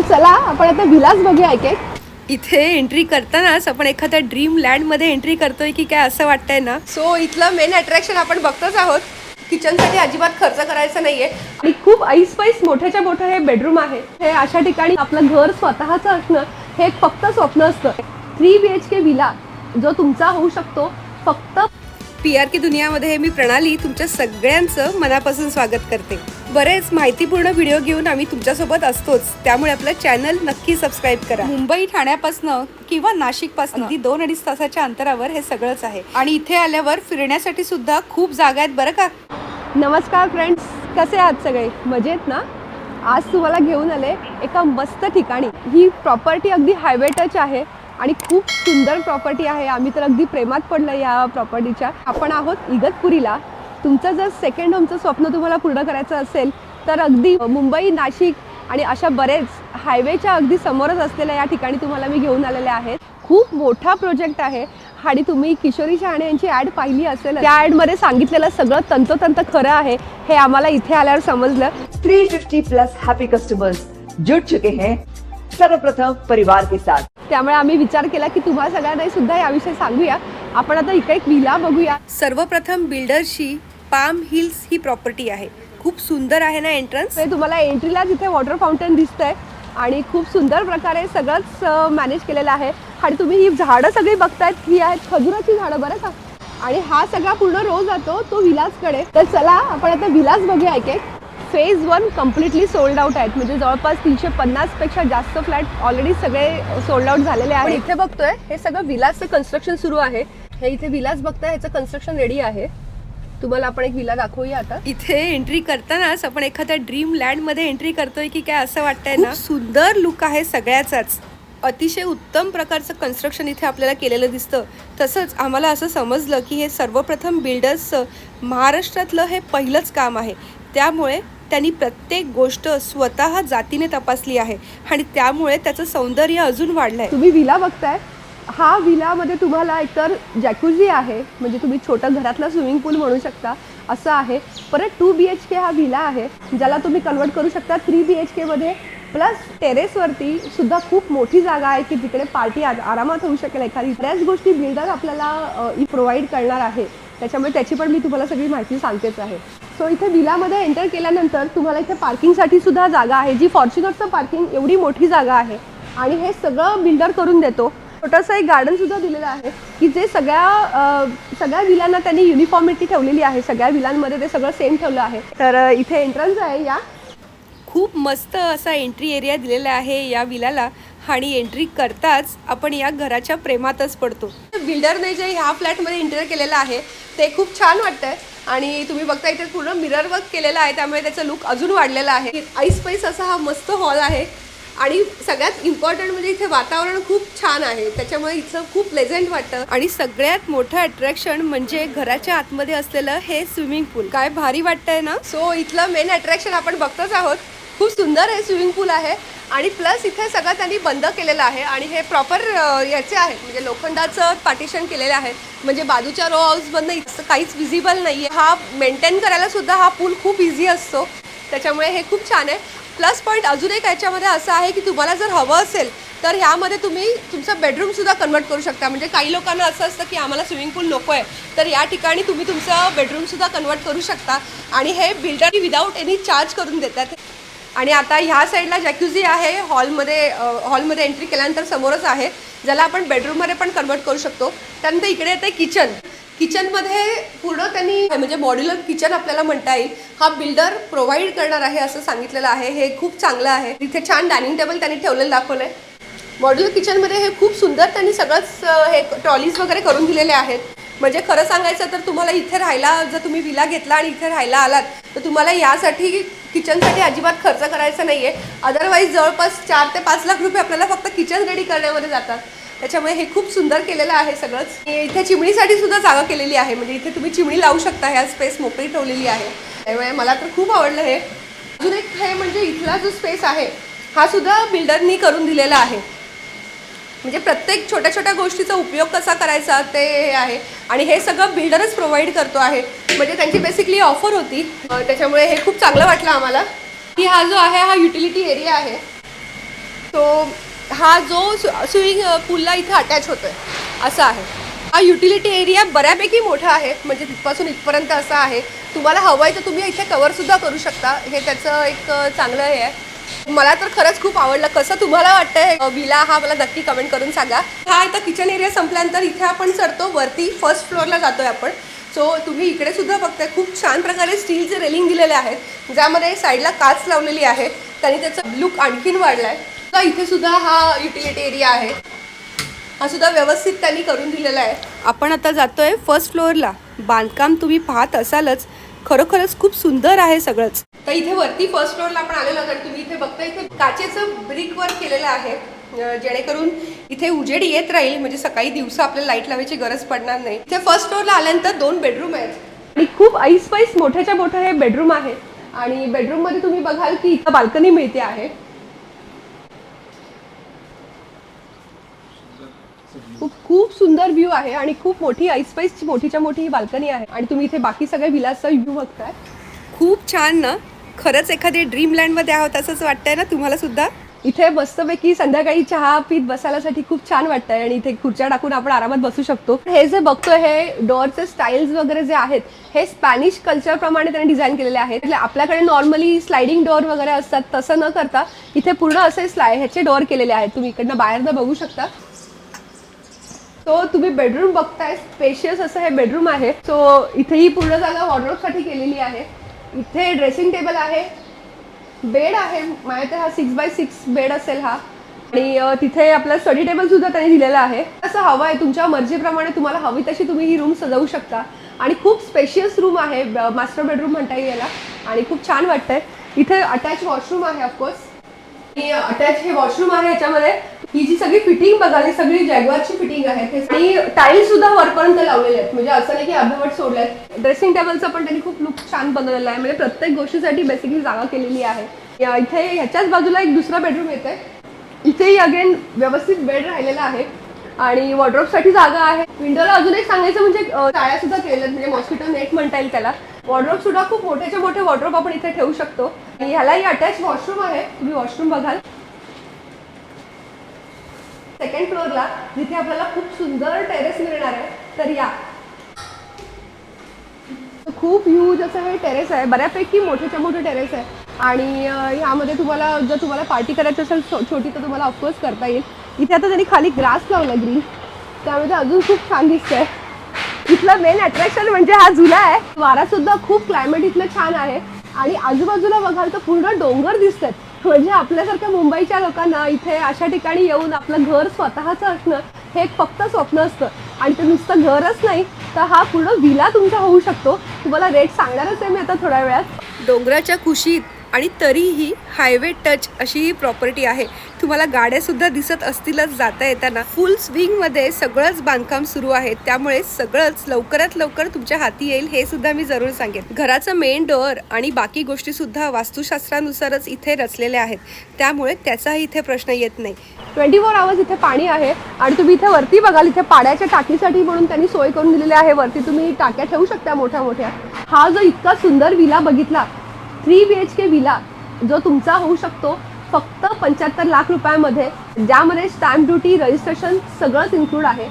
तर चला आपण आता विलास बघूया एक एक. इथे एंट्री करतानाच आपण एखाद्या ड्रीम लँडमध्ये एंट्री करतोय की काय असं वाटतंय ना? सो इथलं मेन अट्रॅक्शन आपण बघतोच आहोत. किचनसाठी अजिबात खर्च करायचा नाहीये. आणि खूप ऐस पैस मोठ्याच्या मोठं हे बेडरूम आहे. हे अशा ठिकाणी आपलं घर स्वतःचं असणं हे एक फक्त स्वप्न असतं. Three B H K villa जो तुमचा होऊ शकतो फक्त पी आर की दुनियामध्ये मी प्रणाली तुमच्या सगळ्यांचं मनापासून स्वागत करते. बरेच माहितीपूर्ण व्हिडिओ घेऊन आम्ही तुमच्यासोबत असतोच. त्यामुळे आपलं चॅनल नक्की सबस्क्राईब करा. मुंबई ठाण्यापासनं किंवा नाशिकपासून अगदी दोन अडीच तासाच्या अंतरावर हे सगळंच आहे. आणि इथे आल्यावर फिरण्यासाठी सुद्धा खूप जागा आहेत बरं का? नमस्कार फ्रेंड्स कसे आहात सगळे? मजेत ना? आज तुम्हाला घेऊन आले एका मस्त ठिकाणी. ही प्रॉपर्टी अगदी हायवे टच आहे आणि खूप सुंदर प्रॉपर्टी आहे. आम्ही तर अगदी प्रेमात पडलं या प्रॉपर्टीच्या आपण आहोत इगतपुरीला. तुमचं जर सेकंड होमचं स्वप्न तुम्हाला पूर्ण करायचं असेल तर अगदी मुंबई नाशिक आणि अशा बरेच हायवेच्या अगदी समोरच असलेल्या या ठिकाणी तुम्हाला मी घेऊन आलेले आहेत. खूप मोठा प्रोजेक्ट आहे आणि तुम्ही किशोरी शहाणे यांची ॲड पाहिली असेल त्या ॲडमध्ये सांगितलेलं सगळं तंतोतंत खरं आहे हे आम्हाला इथे आल्यावर समजलं. 350 प्लस हैप्पी कस्टमर्स जुड़ चुके हैं सर्वप्रथम परिवार के साथ। त्यामुळे आम्ही विचार केला की तुम्हाला सगळ्यांना सुद्धा याविषयी सांगूया. आपण आता इकडे एक विला बघूया. सर्वप्रथम बिल्डरशी पाम हिल्स ही प्रॉपर्टी आहे. खूप सुंदर आहे ना एंट्रन्स ते तुम्हाला एंट्रीला तिथे वॉटर फाउंटेन दिसतंय आणि खूप सुंदर प्रकारे सगळंच मॅनेज केलेलं आहे. आणि तुम्ही ही झाडं सगळी बघतायत ही आहेत खजुराची झाडं बरं का? आणि हा सगळा पूर्ण रोज जातो तो विलासकडे. तर चला आपण आता विलास बघूया एक एक. Phase one completely sold out आहेत. म्हणजे जवळपास तीनशे पन्नासपेक्षा जास्त फ्लॅट ऑलरेडी सगळे सोल्ड आउट झालेले आहेत. इथे बघतोय हे सगळं विलासचं कन्स्ट्रक्शन सुरू आहे. हे इथे विलास बघताय ह्याचं कन्स्ट्रक्शन रेडी आहे. तुम्हाला आपण एक विला दाखवूया आता. इथे एंट्री करतानाच आपण एखाद्या ड्रीम लँडमध्ये एंट्री करतोय की काय असं वाटतंय ना? सुंदर लुक आहे सगळ्याचाच. अतिशय उत्तम प्रकारचं कन्स्ट्रक्शन इथे आपल्याला केलेलं दिसतं. तसंच आम्हाला असं समजलं की हे सर्वप्रथम बिल्डर्सचं महाराष्ट्रातलं हे पहिलंच काम आहे. त्यामुळे त्यांनी प्रत्येक गोष्ट स्वतः जातीने तपासली आहे आणि त्यामुळे त्याचं सौंदर्य अजून वाढलंय. तुम्ही विला बघताय? हा विलामध्ये तुम्हाला एकतर जॅकुझी आहे म्हणजे तुम्ही छोटं घरातलं स्विमिंग पूल म्हणू शकता असं आहे. परत टू बी एच के हा विला आहे ज्याला तुम्ही कन्वर्ट करू शकता थ्री बी एच केमध्ये प्लस टेरेसवरती सुद्धा खूप मोठी जागा आहे की तिकडे पार्टी आरामात होऊ शकेल एखादी. बऱ्याच गोष्टी बिल्डर आपल्याला प्रोव्हाइड करणार आहे. त्याच्यामुळे त्याची पण मी तुम्हाला सगळी माहिती सांगतेच आहे. सो इथे विलामध्ये एंटर केल्यानंतर तुम्हाला इथे पार्किंगसाठी सुद्धा जागा आहे जी फॉर्च्युनरचं पार्किंग एवढी मोठी जागा आहे. आणि हे सगळं बिल्डर करून देतो. छोटंसं एक गार्डन सुद्धा दिलेलं आहे की जे सगळ्या सगळ्या विलांना त्यांनी युनिफॉर्मिटी ठेवलेली आहे. सगळ्या विलांमध्ये ते सगळं सेम ठेवलं आहे. तर इथे एंट्रन्स आहे या. खूप मस्त असा एंट्री एरिया दिलेला आहे या विलाला आणि एंट्री करताच आपण या घराच्या प्रेमातच पडतो. बिल्डरने जे ह्या फ्लॅटमध्ये इंटेरियर केलेलं आहे ते खूप छान वाटतंय. आणि तुम्ही बघता इथे पूर्ण मिरर वर्क केलेलं आहे त्यामुळे त्याचं लुक अजून वाढलेलं आहे. ऐस पैस असा हा मस्त हॉल आहे. आणि सगळ्यात इम्पॉर्टंट म्हणजे इथे वातावरण खूप छान आहे. त्याच्यामुळे इथं खूप प्लेझेंट वाटतं. आणि सगळ्यात मोठं अट्रॅक्शन म्हणजे घराच्या आतमध्ये असलेलं हे स्विमिंग पूल काय भारी वाटतंय ना? सो इथलं मेन अट्रॅक्शन आपण बघतोच आहोत. खूप सुंदर हे स्विमिंग पूल आहे. आणि प्लस इथे सगळं त्यांनी बंद केलेलं आहे. आणि हे प्रॉपर याचे आहे. म्हणजे लोखंडाचं पार्टिशन केलेलं आहे. म्हणजे बाजूच्या रो हाऊसमधनं इथं काहीच विजिबल नाही आहे हा मेंटेन करायला सुद्धा हा पूल खूप इझी असतो. त्याच्यामुळे हे खूप छान आहे. प्लस पॉईंट अजून एक याच्यामध्ये असं आहे की तुम्हाला जर हवं असेल तर ह्यामध्ये तुम्ही तुमचं बेडरूमसुद्धा कन्वर्ट करू शकता. म्हणजे काही लोकांना असं असतं की आम्हाला स्विमिंग पूल नको आहे तर या ठिकाणी तुम्ही तुमचं बेडरूमसुद्धा कन्वर्ट करू शकता. आणि हे बिल्डर विदाऊट एनी चार्ज करून देतात. आणि आता ह्या साईडला जॅक्युझी आहे हॉलमध्ये हॉलमध्ये एंट्री केल्यानंतर समोरच आहे. ज्याला आपण बेडरूममध्ये पण कन्वर्ट करू शकतो. त्यानंतर इकडे येते किचन किचनमध्ये पूर्ण त्यांनी म्हणजे मॉड्युलर किचन आपल्याला म्हणता येईल हा बिल्डर प्रोव्हाइड करणार आहे असं सांगितलेलं आहे. हे खूप चांगलं आहे. इथे छान डायनिंग टेबल त्यांनी ठेवलेलं दाखवलं आहे मॉड्युलर किचनमध्ये हे खूप सुंदर त्यांनी सगळंच हे ट्रॉलीज वगैरे करून दिलेले आहेत. म्हणजे खरं सांगायचं तर तुम्हाला इथे राहायला जर तुम्ही विला घेतला आणि इथे राहायला आलात तर तुम्हाला यासाठी किचनसाठी अजिबात खर्च करायचा नाही आहे अदरवाईज जवळपास चार ते पाच लाख रुपये आपल्याला फक्त किचन रेडी करण्यामध्ये जातात. त्याच्यामुळे हे खूप सुंदर केलेलं आहे सगळंच. इथे चिमणीसाठी सुद्धा जागा केलेली आहे. म्हणजे इथे तुम्ही चिमणी लावू शकता ह्या स्पेस मोकळी ठेवलेली आहे. त्यामुळे मला तर खूप आवडलं हे. अजून एक हे म्हणजे इथला जो स्पेस आहे हा सुद्धा बिल्डरनी करून दिलेला आहे. म्हणजे प्रत्येक छोट्या छोट्या गोष्टीचा उपयोग कसा करायचा ते हे आहे. आणि हे सगळं बिल्डरच प्रोव्हाइड करतो आहे. म्हणजे त्यांची बेसिकली ऑफर होती. त्याच्यामुळे हे खूप चांगलं वाटलं आम्हाला. की हा जो आहे हा युटिलिटी एरिया आहे. तो हा जो स्विमिंग पूलला इथे अटॅच होतोय असा आहे. हा युटिलिटी एरिया बऱ्यापैकी मोठा आहे म्हणजे तिथपासून इथपर्यंत असा आहे. तुम्हाला हवं आहे तर तुम्ही इथे कवरसुद्धा करू शकता. हे त्याचं एक चांगलं हे आहे. मला तर खरंच खूप आवडलं. कसं तुम्हाला वाटतंय? विला हा मला नक्की कमेंट करून सांगा. हा आता किचन एरिया संपल्यानंतर इथे आपण चढतो वरती फर्स्ट फ्लोअरला जातोय आपण. सो तुम्ही इकडे सुद्धा बघताय. खूप छान प्रकारे स्टीलचे रेलिंग दिलेले आहेत. ज्यामध्ये साईडला काच लावलेली आहे त्याने त्याचा लुक आणखीन वाढलाय. तर इथे सुद्धा हा युटिलिटी एरिया आहे. हा सुद्धा व्यवस्थित त्यांनी करून दिलेला आहे. आपण आता जातोय फर्स्ट फ्लोअरला बांधकाम तुम्ही पाहत असालच. खरोखरच खूप सुंदर आहे सगळंच. तर इथे वरती फर्स्ट फ्लोअरला आपण आलेलो तर तुम्ही इथे बघता इथे काचेचं ब्रिक वर्क केलेलं आहे. जेणेकरून इथे उजेड येत राहील. म्हणजे सकाळी दिवसा आपल्याला लाइट लावायची गरज पडणार नाही. इथे फर्स्ट फ्लोअरला आल्यानंतर दोन बेडरूम आहेत. आणि खूप ऐस पैस मोठ्याच्या मोठं हे बेडरूम आहे. आणि बेडरूममध्ये तुम्ही बघाल की इथं बाल्कनी मिळते आहे. खूप सुंदर व्ह्यू आहे आणि खूप मोठी ऐसपैसची मोठीच्या मोठी ही बाल्कनी आहे. आणि तुम्ही इथे बाकी सगळ्या विलासचा व्ह्यू बघताय. खूप छान ना? खरंच एखादी ड्रीम लँडमध्ये आहोत असंच वाटतंय ना तुम्हाला सुद्धा? इथे मस्तपैकी संध्याकाळी चहा पीत बसायलासाठी खूप छान वाटतंय आणि इथे खुर्च्या टाकून आपण आरामात बसू शकतो. हे जे बघतोय हे डोअरचे स्टाईल्स वगैरे जे आहेत हे स्पॅनिश कल्चर प्रमाणे त्यांनी डिझाईन केलेले आहेत. आपल्याकडे नॉर्मली स्लायडिंग डोअर वगैरे असतात तसं न करता इथे पूर्ण असे स्लाय ह्याचे डोअर केलेले आहेत. तुम्ही इकडनं बाहेरनं बघू शकता. सो तुम्ही बेडरूम बघताय स्पेशियस असं हे बेडरूम आहे. सो इथे ही पूर्ण जागा वॉर्डरोबसाठी केलेली आहे. इथे ड्रेसिंग टेबल आहे. बेड आहे. माझ्या हा सिक्स बाय सिक्स बेड असेल हा. आणि तिथे आपला स्टडी टेबल सुद्धा त्यांनी दिलेला आहे. असं हवं आहे तुमच्या मर्जीप्रमाणे तुम्हाला हवी तशी तुम्ही ही रूम सजवू शकता. आणि खूप स्पेशियस रूम आहे मास्टर बेडरूम म्हणता येईल याला आणि खूप छान वाटतंय. इथे अटॅच वॉशरूम आहे ऑफकोर्स अटॅच हे वॉशरूम आहे याच्यामध्ये. ही जी सगळी फिटिंग बघाली सगळी जॅगवारची फिटिंग आहे. आणि टाईल्स सुद्धा वरपर्यंत लावलेले आहेत. म्हणजे असं नाही की अर्धवट सोडलेत. ड्रेसिंग टेबलचं पण त्यांनी खूप लुक छान बनवलेलं आहे. म्हणजे प्रत्येक गोष्टीसाठी बेसिकली जागा केलेली आहे. इथे ह्याच्याच बाजूला एक दुसरा बेडरूम येते इथेही अगेन व्यवस्थित बेड राहिलेला आहे. आणि वॉर्ड्रोपसाठी जागा आहे. विंडोला अजून एक सांगायचं म्हणजे टाळ्या सुद्धा केलेल्या आहेत. म्हणजे मॉस्किटो नेट म्हणता येईल त्याला. वॉर्ड्रोप सुद्धा खूप मोठ्याच्या मोठे वॉर्ड्रोप आपण इथे ठेवू शकतो. आणि ह्यालाही अटॅच वॉशरूम आहे. तुम्ही वॉशरूम बघाल. सेकंड फ्लोअरला जिथे आपल्याला खूप सुंदर टेरेस मिळणार आहे. तर या. खूप ह्यूज असं हे टेरेस आहे. बऱ्यापैकी मोठेच्या मोठे टेरेस आहे. आणि ह्यामध्ये तुम्हाला जर तुम्हाला पार्टी करायची असेल छोटी तर तुम्हाला ऑफकोर्स करता येईल. इथे आता त्यांनी खाली ग्रास लावला ग्रीन त्यामध्ये अजून खूप छान दिसतंय. इथलं मेन अट्रॅक्शन म्हणजे हा झुला आहे. वारा सुद्धा खूप क्लायमेट इथलं छान आहे. आणि आजूबाजूला बघाल तर पूर्ण डोंगर दिसतात. म्हणजे आपल्यासारख्या मुंबईच्या लोकांना इथे अशा ठिकाणी येऊन आपलं घर स्वतःचं असणं हे एक फक्त स्वप्न असतं. आणि ते नुसतं घरच नाही तर हा पूर्ण विला तुमचा होऊ शकतो. तुम्हाला रेट सांगणारच आहे मी आता थोड्या वेळात. डोंगराच्या कुशीत आणि तरीही हायवे टच अशी ही प्रॉपर्टी आहे. तुम्हाला गाड्या सुद्धा दिसत असतीलच जाता येताना. फुल स्विंगमध्ये सगळंच बांधकाम सुरू आहे. त्यामुळे सगळंच लवकरात लवकर तुमच्या हाती येईल हे सुद्धा मी जरूर सांगेन. घराचं मेन डोअर आणि बाकी गोष्टी सुद्धा वास्तुशास्त्रानुसारच इथे रचलेल्या आहेत. त्यामुळे त्याचाही इथे प्रश्न येत नाही. ट्वेंटी फोर आवर्स इथे पाणी आहे आणि तुम्ही इथे वरती बघाल इथे पाण्याच्या टाकीसाठी म्हणून त्यांनी सोय करून दिलेली आहे. वरती तुम्ही टाक्या ठेवू शकता मोठ्या मोठ्या. हा जो इतका सुंदर विला बघितला three B H K villa जो तुमचा होऊ शकतो फक्त पंच्याहत्तर लाख रुपयामध्ये ज्यामध्ये स्टॅम्प ड्युटी रजिस्ट्रेशन सगळंच इन्क्लूड आहे.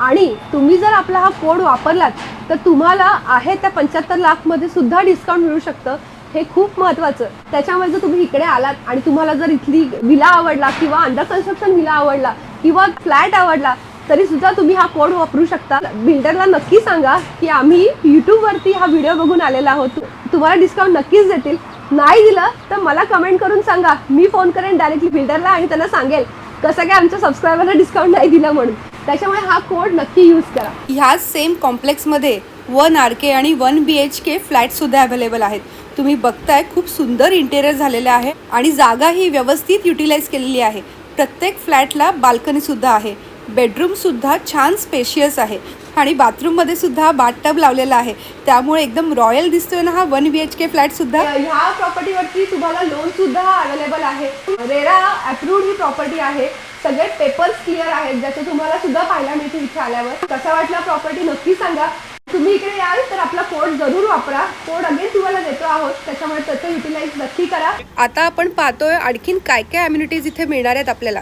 आणि तुम्ही जर आपला हा कोड वापरलात तर तुम्हाला आहे त्या पंच्याहत्तर लाखमध्ये सुद्धा डिस्काउंट मिळू शकतं. हे खूप महत्त्वाचं त्याच्यामुळे जर तुम्ही इकडे आलात आणि तुम्हाला जर इथली विला आवडला किंवा अंडर कन्स्ट्रक्शन विला आवडला किंवा फ्लॅट आवडला तरी सुद्धा तुम्ही हा कोड वापरू शकता. बिल्डरला नक्की सांगा की आम्ही यूट्यूबवरती हा व्हिडिओ बघून आलेला आहोत. तुम्हाला डिस्काउंट नक्कीच देतील. नाही दिलं तर मला कमेंट करून सांगा. मी फोन करेन डायरेक्टली बिल्डरला आणि त्यांना सांगेल कसं काय आमच्या सबस्क्रायबरला डिस्काउंट नाही दिलं म्हणून. त्याच्यामुळे हा कोड नक्की यूज करा. ह्याच सेम कॉम्प्लेक्समध्ये वन आर के आणि वन बी एच के फ्लॅटसुद्धा अवेलेबल आहेत. तुम्ही बघताय खूप सुंदर इंटेरियर झालेलं आहे आणि जागा ही व्यवस्थित युटिलाइज केलेली आहे. प्रत्येक फ्लॅटला बाल्कनीसुद्धा आहे. बेडरूमसुद्धा छान स्पेशियस आहे. आणि बाथरूममध्ये सुद्धा बाथटब लावलेला आहे. त्यामुळे एकदम रॉयल दिसतोय ना हा? वन बी एच के फ्लॅटसुद्धा ह्या प्रॉपर्टीवरती तुम्हाला लोन सुद्धा अवेलेबल आहे. रेरा अप्रूव्ड ही प्रॉपर्टी आहे. सगळे पेपर्स क्लिअर आहेत. ज्याचे तुम्हाला सुद्धा पाहायला मिळतील इथे आल्यावर. कसा वाटला प्रॉपर्टी नक्की सांगा. तुम्ही इकडे याल तर आपला कोड जरूर वापरा. कोड अगेन तुम्हाला देतो आहोत. त्याच्यामुळे त्याचं युटिलाइज नक्की करा. आता आपण पाहतोय आणखीन काय काय अम्युनिटीज इथे मिळणार आहेत आपल्याला.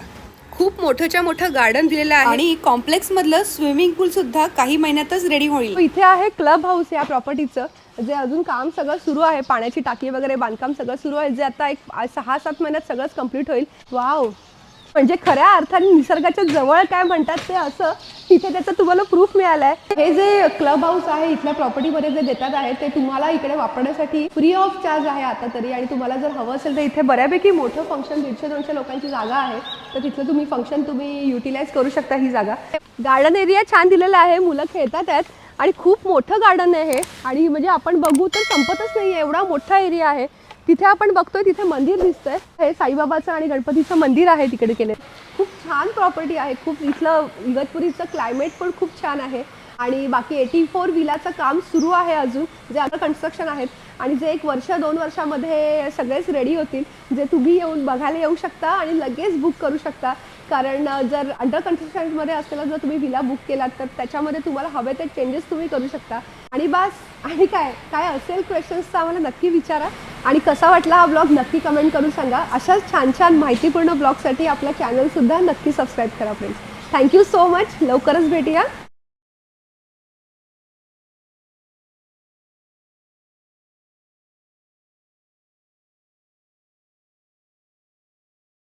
खूप मोठंच्या मोठं गार्डन दिलेलं आहे. आणि कॉम्प्लेक्स मधलं स्विमिंग पूल सुद्धा काही महिन्यातच रेडी होईल. इथे आहे क्लब हाऊस या प्रॉपर्टीचं जे अजून काम सगळं सुरू आहे पाण्याची टाकी वगैरे बांधकाम सगळं सुरू आहे जे आता एक सहा सात महिन्यात सगळंच कंप्लीट होईल. वाव म्हणजे खऱ्या अर्थाने निसर्गाच्या जवळ काय म्हणतात ते असं तिथे त्याचं तुम्हाला प्रूफ मिळालाय. हे जे क्लब हाऊस आहे इथल्या प्रॉपर्टीमध्ये जे देतात आहे ते तुम्हाला इकडे वापरण्यासाठी फ्री ऑफ चार्ज आहे आता तरी. आणि तुम्हाला जर हवं असेल तर इथे बऱ्यापैकी मोठं फंक्शन दीडशे दोनशे लोकांची जागा आहे. तर तिथलं तुम्ही फंक्शन तुम्ही युटिलाइज करू शकता ही जागा. गार्डन एरिया छान दिलेला आहे मुलं खेळतात आहेत. आणि खूप मोठं गार्डन आहे आणि म्हणजे आपण बघू तर संपतच नाही एवढा मोठा एरिया आहे. तिथे आपण बघतोय तिथे मंदिर दिसतंय. हे साईबाबाचं आणि गणपतीचं मंदिर आहे तिकडे केले. खूप छान प्रॉपर्टी आहे. खूप इथलं इगतपुरीचं क्लायमेट पण खूप छान आहे. आणि बाकी एटी फोर विलाचं काम सुरू आहे अजून जे आता कन्स्ट्रक्शन आहेत. आणि जे एक वर्ष दोन वर्षामध्ये सगळेच रेडी होतील. जे तुम्ही येऊन बघायला येऊ शकता आणि लगेच बुक करू शकता. कारण जर अंडर कन्स्ट्रक्शनमध्ये असलेला जर तुम्ही विला बुक केलात तर त्याच्यामध्ये तुम्हाला हवे ते चेंजेस तुम्ही करू शकता. आणि बस आणि काय? काय असेल क्वेश्चन्सचा आम्हाला नक्की विचारा. आणि कसा वाटला हा ब्लॉग नक्की कमेंट करून सांगा. अशाच छान छान माहितीपूर्ण ब्लॉगसाठी आपला चॅनलसुद्धा नक्की सबस्क्राईब करा फ्रेंड्स थँक्यू सो मच लवकरच भेटूया.